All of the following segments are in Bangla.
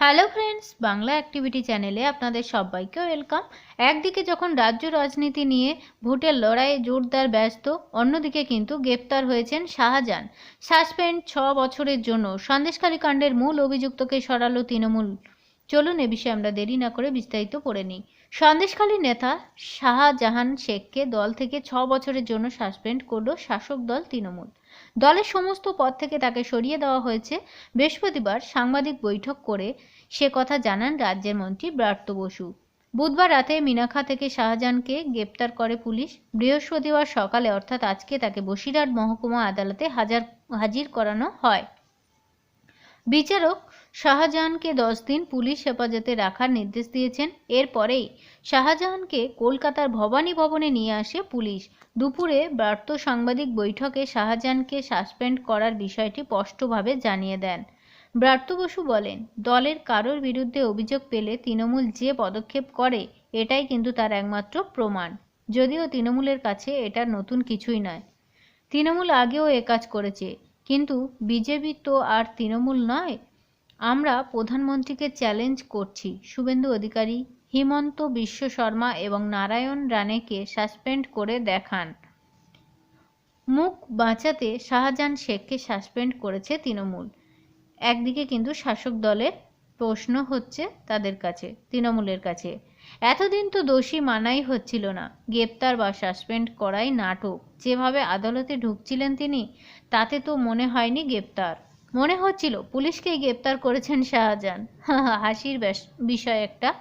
হ্যালো ফ্রেন্ডস বাংলা অ্যাক্টিভিটি চ্যানেলে আপনাদের সবাইকে ওয়েলকাম একদিকে যখন রাজ্য রাজনীতি নিয়ে ভোটের লড়াইয়ে জোরদার ব্যস্ত, অন্যদিকে কিন্তু গ্রেপ্তার হয়েছেন শাহজাহান। সাসপেন্ড ছ বছরের জন্য সন্দেশকারী কাণ্ডের মূল অভিযুক্তকে সরালো তৃণমূল। চলুন এ বিষয়ে আমরা দেরি না করে বিস্তারিত পড়ে নিই। সন্দেশখালী নেতা শাহজাহান শেখকে দল থেকে ছ বছরের জন্য সাসপেন্ড করল শাসক দল তৃণমূল। দলের সমস্ত পদ থেকে তাকে সরিয়ে দেওয়া হয়েছে। বৃহস্পতিবার সাংবাদিক বৈঠক করে সে কথা জানান রাজ্যের মন্ত্রী ব্রাত্য বসু। বুধবার রাতে মিনাখা থেকে শাহজাহানকে গ্রেপ্তার করে পুলিশ। বৃহস্পতিবার সকালে, অর্থাৎ আজকে, তাকে বসিরহাট মহকুমা আদালতে হাজার হাজির করানো হয়। বিচারক শাহজাহানকে দশ দিন পুলিশ হেফাজতে রাখার নির্দেশ দিয়েছেন। এরপরেই শাহজাহানকে কলকাতার ভবানী ভবনে নিয়ে আসে পুলিশ। দুপুরে বার্ত সাংবাদিক বৈঠকে শাহজাহানকে সাসপেন্ড করার বিষয়টি স্পষ্টভাবে জানিয়ে দেন। ব্রাত্য বসু বলেন, দলের কারোর বিরুদ্ধে অভিযোগ পেলে তৃণমূল যে পদক্ষেপ করে, এটাই কিন্তু তার একমাত্র প্রমাণ। যদিও তৃণমূলের কাছে এটা নতুন কিছুই নয়। তৃণমূল আগেও এ কাজ করেছে। কিন্তু বিজেপি তো আর তৃণমূল নয়। আমরা প্রধানমন্ত্রীকে চ্যালেঞ্জ করছি। শুভেন্দু অধিকারী, হিমন্ত বিশ্ব শর্মা এবং নারায়ণ রানেকে সাসপেন্ড করে দেখান। মুখ বাঁচাতে শাহজাহান শেখকে সাসপেন্ড করেছে তৃণমূল। একদিকে কিন্তু শাসক দলের প্রশ্ন হচ্ছে তাদের কাছে, তৃণমূলের কাছে। এতদিন তো দোষী মানাই হচ্ছিল না। গ্রেপ্তার বা সাসপেন্ড করাই নাটক। যেভাবে আদালতে ঢুকছিলেন তিনি, তাতে তো মনে হয়নি গ্রেপ্তার। মনে হচ্ছিল, পুলিশকেই গ্রেপ্তার করেছেন শাহজাহান। হাসির বিষয় একটা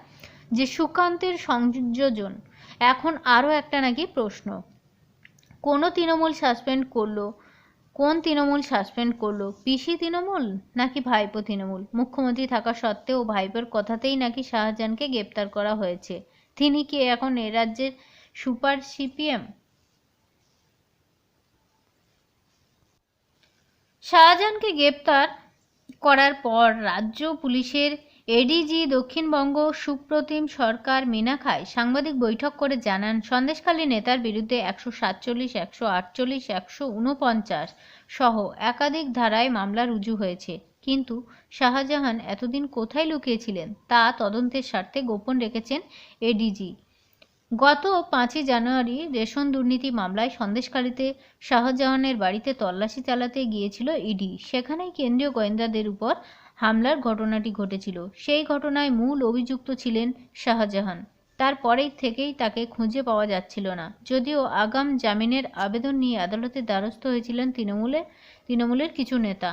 যে সুকান্তের সংযোজন। এখন আরও একটা নাকি প্রশ্ন। কোনো তৃণমূল সাসপেন্ড করল কোন তৃণমূল সাসপেন্ড করল? পিসি তৃণমূল নাকি ভাইপো তৃণমূল? মুখ্যমন্ত্রী থাকা সত্ত্বেও ভাইপোর কথাতেই নাকি শাহজাহানকে গ্রেপ্তার করা হয়েছে। তিনি কি এখন এ রাজ্যের সুপার সিপিএম? শাহজাহানকে গ্রেপ্তার করার পর রাজ্য পুলিশের এডিজি দক্ষিণবঙ্গ সুপ্রতিম সরকার মিনাখায় সাংবাদিক বৈঠক করে জানান, সন্দেশখালী নেতার বিরুদ্ধে একশো সাতচল্লিশ, একশো আটচল্লিশ, একশো উনপঞ্চাশ সহ একাধিক ধারায় মামলা রুজু হয়েছে। কিন্তু শাহজাহান এতদিন কোথায় লুকিয়েছিলেন তা তদন্তের স্বার্থে গোপন রেখেছেন এডিজি গত পাঁচই জানুয়ারি রেশন দুর্নীতি মামলায় সন্দেশকারীতে শাহজাহানের বাড়িতে তল্লাশি চালাতে গিয়েছিল ইডি সেখানেই কেন্দ্রীয় গোয়েন্দাদের উপর হামলার ঘটনাটি ঘটেছিল। সেই ঘটনায় মূল অভিযুক্ত ছিলেন শাহজাহান। তারপরেই থেকেই তাকে খুঁজে পাওয়া যাচ্ছিল না। যদিও আগাম জামিনের আবেদন নিয়ে আদালতের দ্বারস্থ হয়েছিলেন তৃণমূলের তৃণমূলের কিছু নেতা।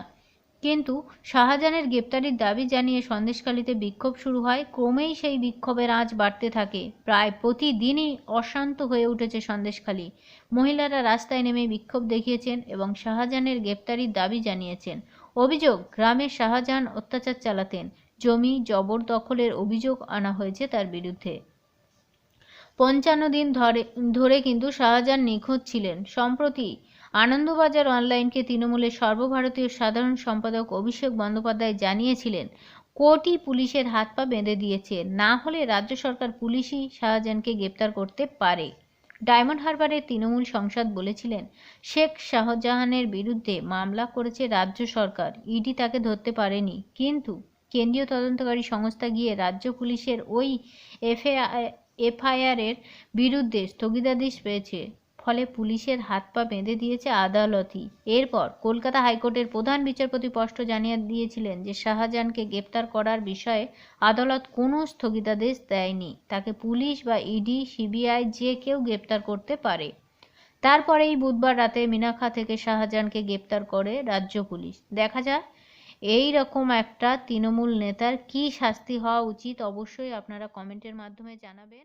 কিন্তু শাহজাহানের গ্রেপ্তারির দাবি জানিয়ে সন্দেশখালীতে বিক্ষোভ শুরু হয়। ক্রমেই সেই বিক্ষোভের আঁচ বাড়তে থাকে। প্রায় প্রতিদিনই অশান্ত হয়ে উঠেছে সন্দেশখালী। মহিলারা রাস্তায় নেমে বিক্ষোভ দেখিয়েছেন এবং শাহজাহানের গ্রেপ্তারির দাবি জানিয়েছেন। অভিযোগ, গ্রামে শাহজাহান অত্যাচার চালাতেন। জমি জবরদখলের অভিযোগ আনা হয়েছে তার বিরুদ্ধে। পঞ্চান্ন দিন ধরে ধরে কিন্তু শাহজাহান নিখোঁজ ছিলেন। সম্প্রতি আনন্দবাজার অনলাইনকে তৃণমূলের সর্বভারতীয় সাধারণ সম্পাদক অভিষেক বন্দ্যোপাধ্যায় জানিয়েছিলেন, কোটি পুলিশের হাত পা বেঁধে দিয়েছে। না হলে রাজ্য সরকার পুলিশই শাহজাহানকে গ্রেপ্তার করতে পারে। ডায়মন্ড হারবারের তৃণমূল সংসদ বলেছিলেন, শেখ শাহজাহানের বিরুদ্ধে মামলা করেছে রাজ্য সরকার, ইডি তাকে ধরতে পারেনি। কিন্তু কেন্দ্রীয় তদন্তকারী সংস্থা গিয়ে রাজ্য পুলিশের ওই এফআইআরের বিরুদ্ধে স্থগিতাদেশ পেয়েছে। ফলে পুলিশের হাত পা বেঁধে দিয়েছে আদালতই। এরপর কলকাতা হাইকোর্টের প্রধান বিচারপতি স্পষ্ট জানিয়ে দিয়েছিলেন যে শাহজাহানকে গ্রেপ্তার করার বিষয়ে আদালত কোনো স্থগিতাদেশ দেয়নি। তাকে পুলিশ বা ইডি, সিবিআই যে কেউ গ্রেপ্তার করতে পারে। তারপরেই বুধবার রাতে মিনাখা থেকে শাহজাহানকে গ্রেপ্তার করে রাজ্য পুলিশ। দেখা যাক এই রকম একটা তৃণমূল নেতার কি শাস্তি হওয়া উচিত। অবশ্যই আপনারা কমেন্টের মাধ্যমে জানাবেন।